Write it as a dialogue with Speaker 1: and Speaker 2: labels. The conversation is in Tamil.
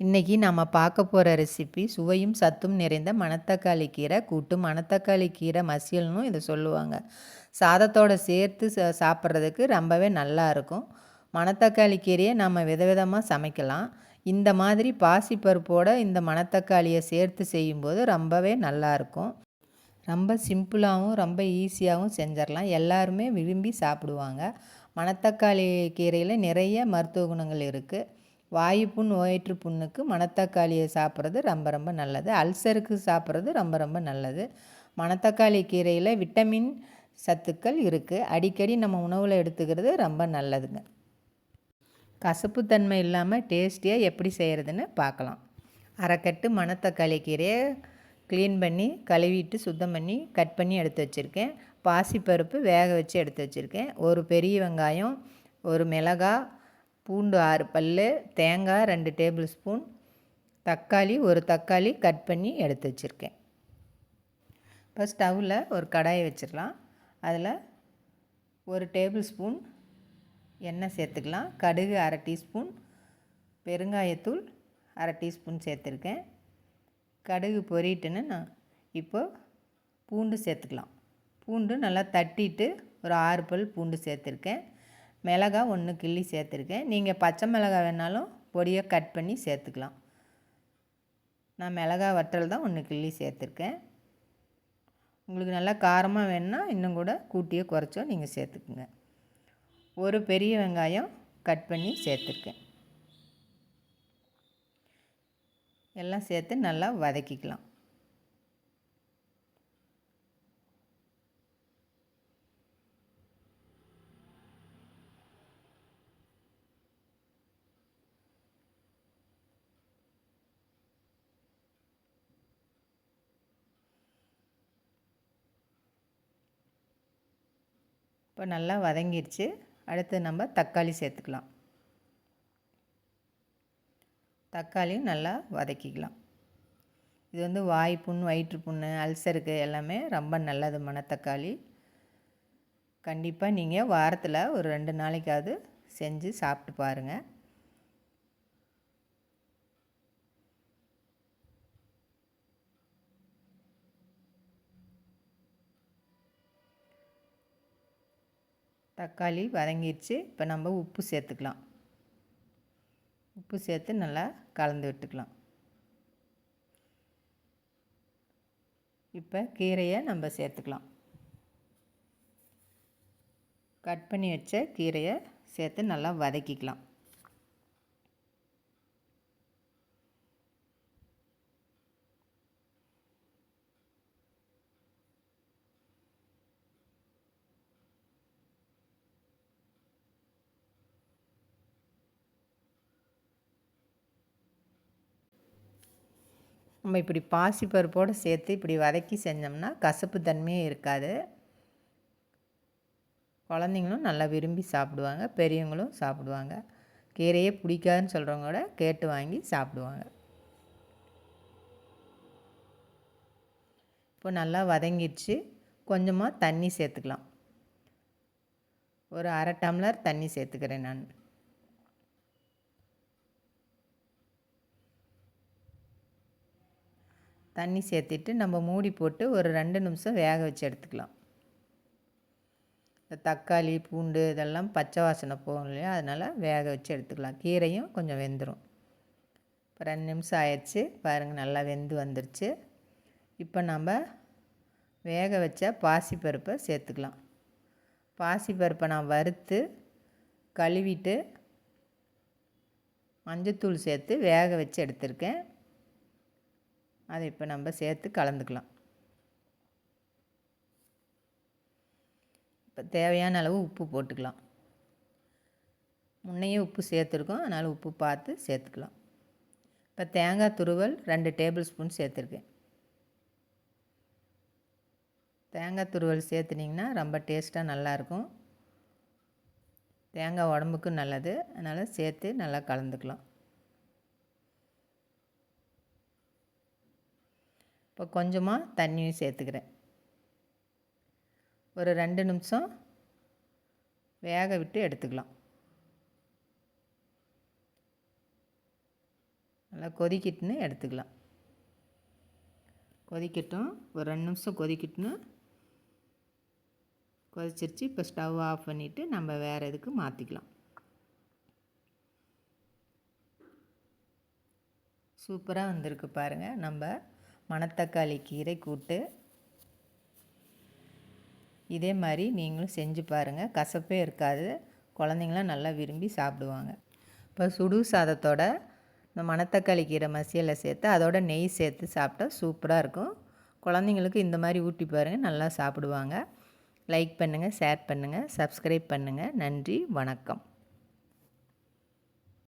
Speaker 1: இன்றைக்கி நம்ம பார்க்க போகிற ரெசிபி சுவையும் சத்தும் நிறைந்த மணத்தக்காளி கீரை கூட்டு மணத்தக்காளி கீரை மசியல்னும் இதை சொல்லுவாங்க. சாதத்தோடு சேர்த்து சாப்பிட்றதுக்கு ரொம்பவே நல்லா இருக்கும். மணத்தக்காளி கீரையை நம்ம விதவிதமாக சமைக்கலாம். இந்த மாதிரி பாசிப்பருப்போடு இந்த மணத்தக்காளியை சேர்த்து செய்யும்போது ரொம்பவே நல்லாயிருக்கும் ரொம்ப சிம்பிளாகவும் ரொம்ப ஈஸியாகவும் செஞ்சிடலாம். எல்லாருமே விரும்பி சாப்பிடுவாங்க. மணத்தக்காளி கீரையில் நிறைய மருத்துவ குணங்கள் இருக்குது வாயு புண் வயிற்று புண்ணுக்கு மணத்தக்காளியை சாப்பிட்றது ரொம்ப ரொம்ப நல்லது. அல்சருக்கு சாப்பிட்றது ரொம்ப ரொம்ப நல்லது. மணத்தக்காளி கீரையில் விட்டமின் சத்துக்கள் இருக்குது அடிக்கடி நம்ம உணவில் எடுத்துக்கிறது ரொம்ப நல்லதுங்க. கசப்புத்தன்மை இல்லாமல் டேஸ்டியாக எப்படி செய்கிறதுன்னு பார்க்கலாம் அரைக்கட்டு மணத்தக்காளி கீரையை க்ளீன் பண்ணி கழுவிட்டு சுத்தம் பண்ணி கட் பண்ணி எடுத்து வச்சுருக்கேன். பாசிப்பருப்பு வேக வச்சு எடுத்து வச்சுருக்கேன். ஒரு பெரிய வெங்காயம் ஒரு மிளகாய் பூண்டு ஆறு பல் தேங்காய் ரெண்டு டேபிள் ஸ்பூன் தக்காளி ஒரு தக்காளி கட் பண்ணி எடுத்து வச்சுருக்கேன். இப்போ ஸ்டவ்வில் ஒரு கடாயை வச்சிடலாம். அதில் ஒரு டேபிள் ஸ்பூன் எண்ணெய் சேர்த்துக்கலாம். கடுகு அரை டீஸ்பூன் பெருங்காயத்தூள் அரை டீஸ்பூன் சேர்த்துருக்கேன். கடுகு பொரிட்டுன்னு நான் இப்போ பூண்டு சேர்த்துக்கலாம். பூண்டு நல்லா தட்டிட்டு ஒரு ஆறு பல் பூண்டு சேர்த்துருக்கேன். மிளகா ஒன்று கிள்ளி சேர்த்துருக்கேன். நீங்கள் பச்சை மிளகா வேணாலும் பொடியாக கட் பண்ணி சேர்த்துக்கலாம். நான் மிளகா வற்றல் தான் ஒன்று கிள்ளி சேர்த்துருக்கேன். உங்களுக்கு நல்லா காரமாக வேணுன்னா இன்னும் கூட கூட்டியோ குறைச்சோ நீங்கள் சேர்த்துக்குங்க. ஒரு பெரிய வெங்காயம் கட் பண்ணி சேர்த்துருக்கேன். எல்லாம் சேர்த்து நல்லா வதக்கிக்கலாம். இப்போ நல்லா வதங்கிடுச்சு அடுத்து நம்ம தக்காளி சேர்த்துக்கலாம். தக்காளியும் நல்லா வதக்கிக்கலாம். இது வந்து வாய் புண் வயிற்று புண்ணு அல்சருக்கு எல்லாமே ரொம்ப நல்லது மணத்தக்காளி. கண்டிப்பாக நீங்கள் வாரத்தில் ஒரு ரெண்டு நாளைக்காவது செஞ்சு சாப்பிட்டு பாருங்கள் தக்காளி வதங்கிடுச்சு இப்போ நம்ம உப்பு சேர்த்துக்கலாம். உப்பு சேர்த்து நல்லா கலந்து விட்டுக்கலாம். இப்போ கீரையை நம்ம சேர்த்துக்கலாம். கட் பண்ணி வச்ச கீரையை சேர்த்து நல்லா வதக்கிக்கலாம். நம்ம இப்படி பாசி பருப்போடு சேர்த்து இப்படி வதக்கி செஞ்சோம்னா கசப்பு தன்மையே இருக்காது. குழந்தைங்களும் நல்லா விரும்பி சாப்பிடுவாங்க பெரியவங்களும் சாப்பிடுவாங்க. கீரையே பிடிக்காதுன்னு சொல்கிறவங்க கூட கேட்டு வாங்கி சாப்பிடுவாங்க. இப்போ நல்லா வதங்கிடுச்சு கொஞ்சமாக தண்ணி சேர்த்துக்கலாம். ஒரு அரை டம்ளர் தண்ணி சேர்த்துக்கிறேன் நான். தண்ணி சேர்த்துட்டு நம்ம மூடி போட்டு ஒரு ரெண்டு நிமிஷம் வேக வச்சு எடுத்துக்கலாம். இந்த தக்காளி பூண்டு இதெல்லாம் பச்சை வாசனை போகும் இல்லையா? அதனால் வேக வச்சு எடுத்துக்கலாம். கீரையும் கொஞ்சம் வெந்துடும் இப்போ ரெண்டு நிமிஷம் ஆயிடுச்சு. பாருங்கள் நல்லா வெந்து வந்துருச்சு. இப்போ நம்ம வேக வச்ச பாசிப்பருப்பை சேர்த்துக்கலாம். பாசிப்பருப்பை நான் வறுத்து கழுவிட்டு மஞ்சத்தூள் சேர்த்து வேக வச்சு எடுத்திருக்கேன். அதை இப்போ நம்ம சேர்த்து கலந்துக்கலாம். இப்போ தேவையான அளவு உப்பு போட்டுக்கலாம். முன்னையே உப்பு சேர்த்துருக்கோம். அதனால் உப்பு பார்த்து சேர்த்துக்கலாம். இப்போ தேங்காய் துருவல் ரெண்டு டேபிள் ஸ்பூன் சேர்த்துருக்கேன். தேங்காய் துருவல் சேர்த்துனிங்கன்னா ரொம்ப டேஸ்ட்டாக நல்லாயிருக்கும் தேங்காய் உடம்புக்கும் நல்லது. அதனால் சேர்த்து நல்லா கலந்துக்கலாம். இப்போ கொஞ்சமாக தண்ணியும் சேர்த்துக்கிறேன். ஒரு ரெண்டு நிமிஷம் வேக விட்டு எடுத்துக்கலாம். நல்லா கொதிக்கிட்டுன்னு எடுத்துக்கலாம். கொதிக்கட்டும். ஒரு ரெண்டு நிமிஷம் கொதிக்கட்டுன்னு கொதிச்சிருச்சு. இப்போ ஸ்டவ் ஆஃப் பண்ணிவிட்டு நம்ம வேறு இதுக்கு மாற்றிக்கலாம் சூப்பராக வந்திருக்கு பாருங்கள் நம்ம மணத்தக்காளி கீரை கூட்டு. இதே மாதிரி நீங்களும் செஞ்சு பாருங்கள் கசப்பே இருக்காது. குழந்தைங்களாம் நல்லா விரும்பி சாப்பிடுவாங்க. இப்போ சுடு சாதத்தோட இந்த மணத்தக்காளி கீரை மசியலை சேர்த்து அதோட நெய் சேர்த்து சாப்பிட்டா சூப்பராக இருக்கும். குழந்தைங்களுக்கு இந்த மாதிரி ஊட்டி பாருங்கள் நல்லா சாப்பிடுவாங்க. லைக் பண்ணுங்கள் ஷேர் பண்ணுங்கள் சப்ஸ்கிரைப் பண்ணுங்கள் நன்றி வணக்கம்.